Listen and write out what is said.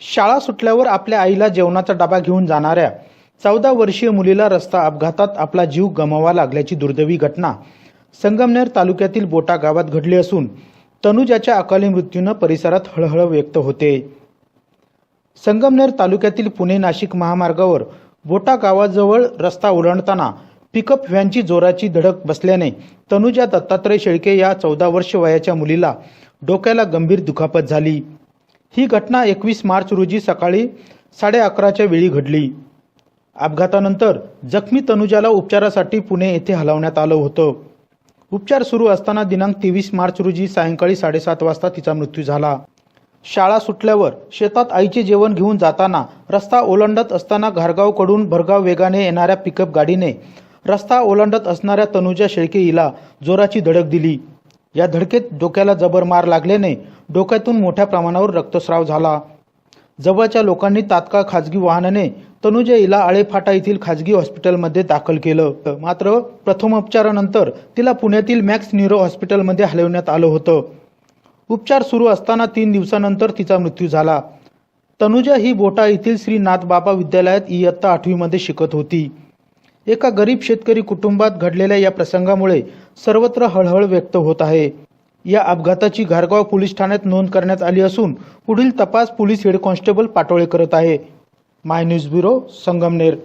शाळा सुटल्यावर आपल्या आईला जेवणाचा डबा घेऊन जाणाऱ्या चौदा वर्षीय मुलीला रस्ता अपघातात आपला जीव गमावा लागल्याची दुर्दैवी घटना संगमनेर तालुक्यातील बोटा गावात घडली असून तनुजाच्या अकाली मृत्यूनं परिसरात हळहळ व्यक्त होते. संगमनेर तालुक्यातील पुणे नाशिक महामार्गावर बोटा गावाजवळ रस्ता ओलांडताना पिकअप व्हॅनची जोराची धडक बसल्याने तनुजा दत्तात्रय शेळके या चौदा वर्ष वयाच्या मुलीला डोक्याला गंभीर दुखापत झाली. ही घटना एकवीस मार्च रोजी सकाळी साडे अकराच्या वेळी घडली. अपघातानंतर जखमी तनुजाला उपचारासाठी पुणे येथे हलवण्यात आलं होतं. उपचार सुरू असताना दिनांक तेवीस मार्च रोजी सायंकाळी साडेसात वाजता तिचा मृत्यू झाला. शाळा सुटल्यावर शेतात आईचे जेवण घेऊन जाताना रस्ता ओलांडत असताना घारगावकडून भरगाव वेगाने येणाऱ्या पिकअप गाडीने रस्ता ओलांडत असणाऱ्या तनुजा शेळके हिला जोराची धडक दिली. या धडकेत डोक्याला जबर मार लागल्याने डोक्यातून मोठ्या प्रमाणावर रक्तस्राव झाला. जवळच्या लोकांनी तात्काळ खाजगी वाहनाने तनुजा हिला आळेफाटा येथील खाजगी हॉस्पिटलमध्ये दाखल केलं. मात्र प्रथमोपचारानंतर तिला पुण्यातील मॅक्स न्यूरो हॉस्पिटलमध्ये हलवण्यात आलं होतं. उपचार सुरू असताना तीन दिवसानंतर तिचा मृत्यू झाला. तनुजा ही बोटा येथील श्री नाथबाबा विद्यालयात इयत्ता आठवीमध्ये शिकत होती. एका गरीब शेतकरी कुटुंबात घडलेल्या या प्रसंगामुळे सर्वत्र हळहळ व्यक्त होत आहे. या अपघाताची घारगाव पोलीस ठाण्यात नोंद करण्यात आली असून पुढील तपास पोलीस हेड कॉन्स्टेबल पाटोळे करत आहे. My news bureau Sangamner.